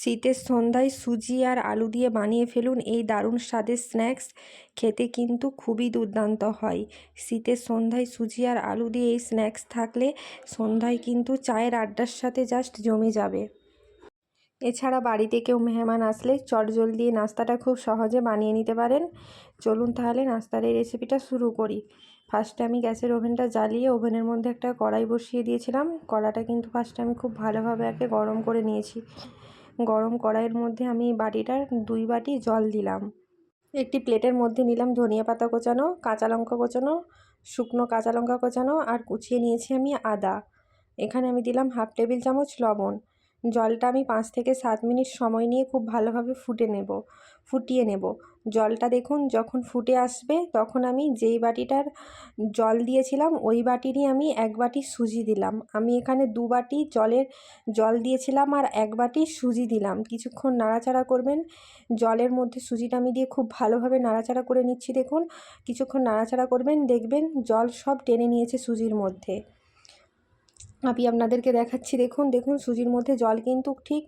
শীতের সন্ধ্যায় সুজি আর আলু দিয়ে বানিয়ে ফেলুন। এই দারুণ স্বাদের স্ন্যাক্স। খেতে কিন্তু খুবই দুর্দান্ত হয়। শীতের সন্ধ্যায় সুজি আর আলু দিয়ে এই স্ন্যাক্স থাকলে সন্ধ্যায় কিন্তু চায়ের আড্ডার সাথে জাস্ট জমে যাবে। এছাড়া বাড়িতে কেউ মেহমান আসলে চটজলদি দিয়ে নাস্তাটা খুব সহজে বানিয়ে নিতে পারেন। চলুন তাহলে নাস্তার এই রেসিপিটা শুরু করি। ফার্স্টে আমি গ্যাসের ওভেনটা জ্বালিয়ে ওভেনের মধ্যে একটা কড়াই বসিয়ে দিয়েছিলাম। কড়াটা কিন্তু ফার্স্টে আমি খুব ভালোভাবে আগে গরম করে নিয়েছি। গরম কড়াইয়ের মধ্যে আমি বাটিটার দুই বাটি জল দিলাম। একটি প্লেটের মধ্যে নিলাম ধনিয়া পাতা কোচানো, কাঁচা লঙ্কা কোচানো, শুকনো কাঁচা লঙ্কা কোচানো আর কুচিয়ে নিয়েছি আমি আদা। এখানে আমি দিলাম হাফ টেবিল চামচ লবণ। জলটা আমি পাঁচ থেকে সাত মিনিট সময় নিয়ে খুব ভালোভাবে ফুটে নেব, ফুটিয়ে নেব। জলটা দেখুন, যখন ফুটে আসবে, তখন আমি যেই বাটিটার জল দিয়েছিলাম, ওই বাটিরই আমি এক বাটি সুজি দিলাম। আমি এখানে দু বাটি জলের জল দিয়েছিলাম আর এক বাটি সুজি দিলাম। কিছুক্ষণ নাড়াচাড়া করবেন। জলের মধ্যে সুজিটা আমি দিয়ে খুব ভালোভাবে নাড়াচাড়া করে নিচ্ছি, দেখুন। কিছুক্ষণ নাড়াচাড়া করবেন, দেখবেন জল সব টেনে নিয়েছে সুজির মধ্যে। আমি আপনাদেরকে দেখাচ্ছি, দেখুন দেখুন, সুজির মধ্যে জল কিন্তু ঠিক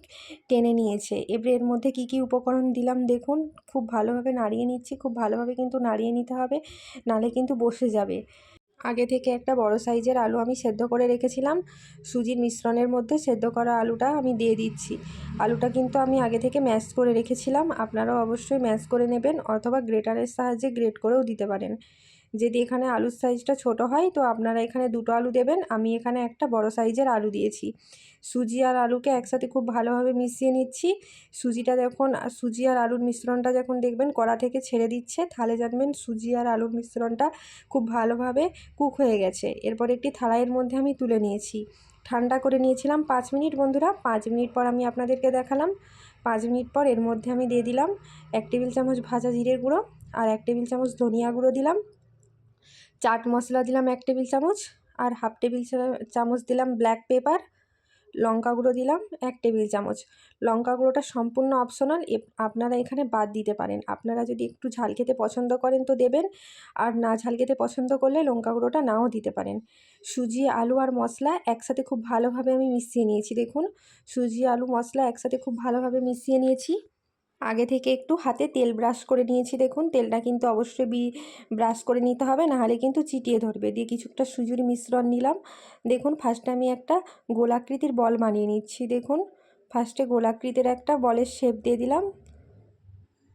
টেনে নিয়েছে। এবারে এর মধ্যে কি কি উপকরণ দিলাম, দেখুন, খুব ভালোভাবে নাড়িয়ে নিচ্ছি, খুব ভালোভাবে কিন্তু নাড়িয়ে নিতে হবে, নালে কিন্তু বসে যাবে। আগে থেকে একটা বড় সাইজের আলু আমি সেদ্ধ করে রেখেছিলাম, সুজির মিশ্রণের মধ্যে সেদ্ধ করা আলুটা আমি দিয়ে দিচ্ছি। আলুটা কিন্তু আমি আগে থেকে ম্যাশ করে রেখেছিলাম, আপনারাও অবশ্যই ম্যাশ করে নেবেন, অথবা গ্রেটারের সাহায্যে গ্রেট করেও দিতে পারেন। যদি এখানে আলুর সাইজটা ছোট হয়, তো আপনারা এখানে দুটো আলু দেবেন। আমি এখানে একটা বড় সাইজের আলু দিয়েছি। সুজি আর আলুকে একসাথে খুব ভালোভাবে মিশিয়ে নিচ্ছি। সুজিটা যখন, সুজি আর আলুর মিশ্রণটা যখন দেখবেন কড়া থেকে ছেড়ে দিচ্ছে, তাহলে জানবেন সুজি আর আলুর মিশ্রণটা খুব ভালোভাবে কুক হয়ে গেছে। এরপর একটি থালাইয়ের মধ্যে আমি তুলে নিয়েছি। ঠান্ডা করে নিয়েছিলাম পাঁচ মিনিট বন্ধুরা। পাঁচ মিনিট পর আমি আপনাদেরকে দেখালাম। পাঁচ মিনিট পর এর মধ্যে আমি দিয়ে দিলাম এক টেবিল চামচ ভাজা জিরে গুঁড়ো আর এক টেবিল চামচ ধনিয়া গুঁড়ো দিলাম। চাট মশলা দিলাম এক টেবিল চামচ আর হাফ টেবিল চামচ দিলাম ব্ল্যাক পেপার, লঙ্কা গুঁড়ো দিলাম এক টেবিল চামচ। লঙ্কা গুঁড়োটা সম্পূর্ণ অপশনাল আপনারা এখানে বাদ দিতে পারেন। আপনারা যদি একটু ঝাল খেতে পছন্দ করেন তো দেবেন, আর না ঝাল খেতে পছন্দ করলে লঙ্কা গুঁড়োটা নাও দিতে পারেন। সুজি, আলু আর মশলা একসাথে খুব ভালোভাবে আমি মিশিয়ে নিয়েছি, দেখুন। সুজি, আলু, মশলা একসাথে খুব ভালোভাবে মিশিয়ে নিয়েছি। আগে থেকে একটু হাতে তেল ব্রাশ করে নিয়েছি। দেখুন, তেলটা কিন্তু অবশ্যই বি, ব্রাশ করে নিতে হবে, নাহলে কিন্তু চিটিয়ে ধরবে। দিয়ে কিছুটা সুজুর মিশ্রণ নিলাম। দেখুন ফার্স্টে আমি একটা গোলাকৃতির বল বানিয়ে নিচ্ছি। দেখুন ফার্স্টে গোলাকৃতির একটা বলের শেপ দিয়ে দিলাম।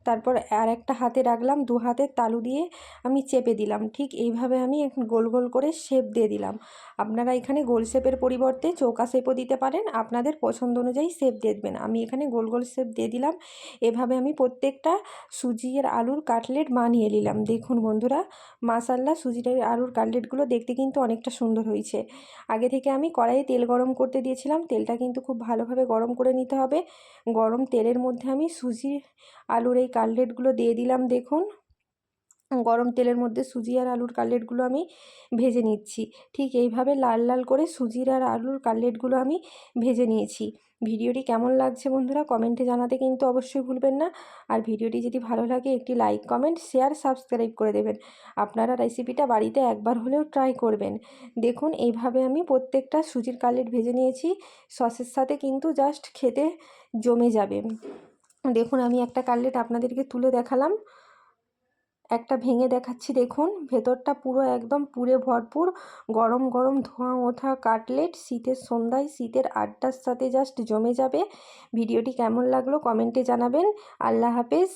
তারপর আর একটা হাতে রাখলাম, দু হাতের তালু দিয়ে আমি চেপে দিলাম। ঠিক এইভাবে আমি গোল গোল করে শেপ দিয়ে দিলাম। আপনারা এখানে গোল শেপের পরিবর্তে চৌকা শেপও দিতে পারেন। আপনাদের পছন্দ অনুযায়ী শেপ দিয়ে দেবেন। আমি এখানে গোল গোল শেপ দিয়ে দিলাম। এভাবে আমি প্রত্যেকটা সুজি আর আলুর কাটলেট বানিয়ে নিলাম। দেখুন বন্ধুরা মাসাল্লা সুজির আলুর কাটলেটগুলো দেখতে কিন্তু অনেকটা সুন্দর হয়েছে। আগে থেকে আমি কড়াইয়ে তেল গরম করতে দিয়েছিলাম। তেলটা কিন্তু খুব ভালোভাবে গরম করে নিতে হবে। গরম তেলের মধ্যে আমি সুজি আলুর এই কাটলেটগুলো দিয়ে দিলাম, দেখুন। গরম তেলের মধ্যে সুজি আর আলুর কাটলেটগুলো আমি ভেজে নিচ্ছি। ঠিক এইভাবে লাল লাল করে সুজির আর আলুর কাটলেটগুলো আমি ভেজে নিয়েছি। ভিডিওটি কেমন লাগছে বন্ধুরা কমেন্টে জানাতে কিন্তু অবশ্যই ভুলবেন না। আর ভিডিওটি যদি ভালো লাগে একটি লাইক কমেন্ট শেয়ার সাবস্ক্রাইব করে দেবেন। আপনারা রেসিপিটা বাড়িতে একবার হলেও ট্রাই করবেন। দেখুন, এইভাবে আমি প্রত্যেকটা সুজির কাটলেট ভেজে নিয়েছি। সসের সাথে কিন্তু জাস্ট খেতে জমে যাবে। দেখুন, আমি একটা কাটলেট আপনাদেরকে তুলে দেখালাম। একটা ভেঙে দেখাচ্ছি, দেখুন। ভেতরটা পুরো একদম পুরে ভরপুর। গরম গরম ধোঁয়া, ওঠা কাটলেট শীতের সন্ধ্যায়, শীতের আড্ডার সাথে জাস্ট জমে যাবে। ভিডিওটি কেমন লাগল কমেন্টে জানাবেন। আল্লাহ হাফেজ।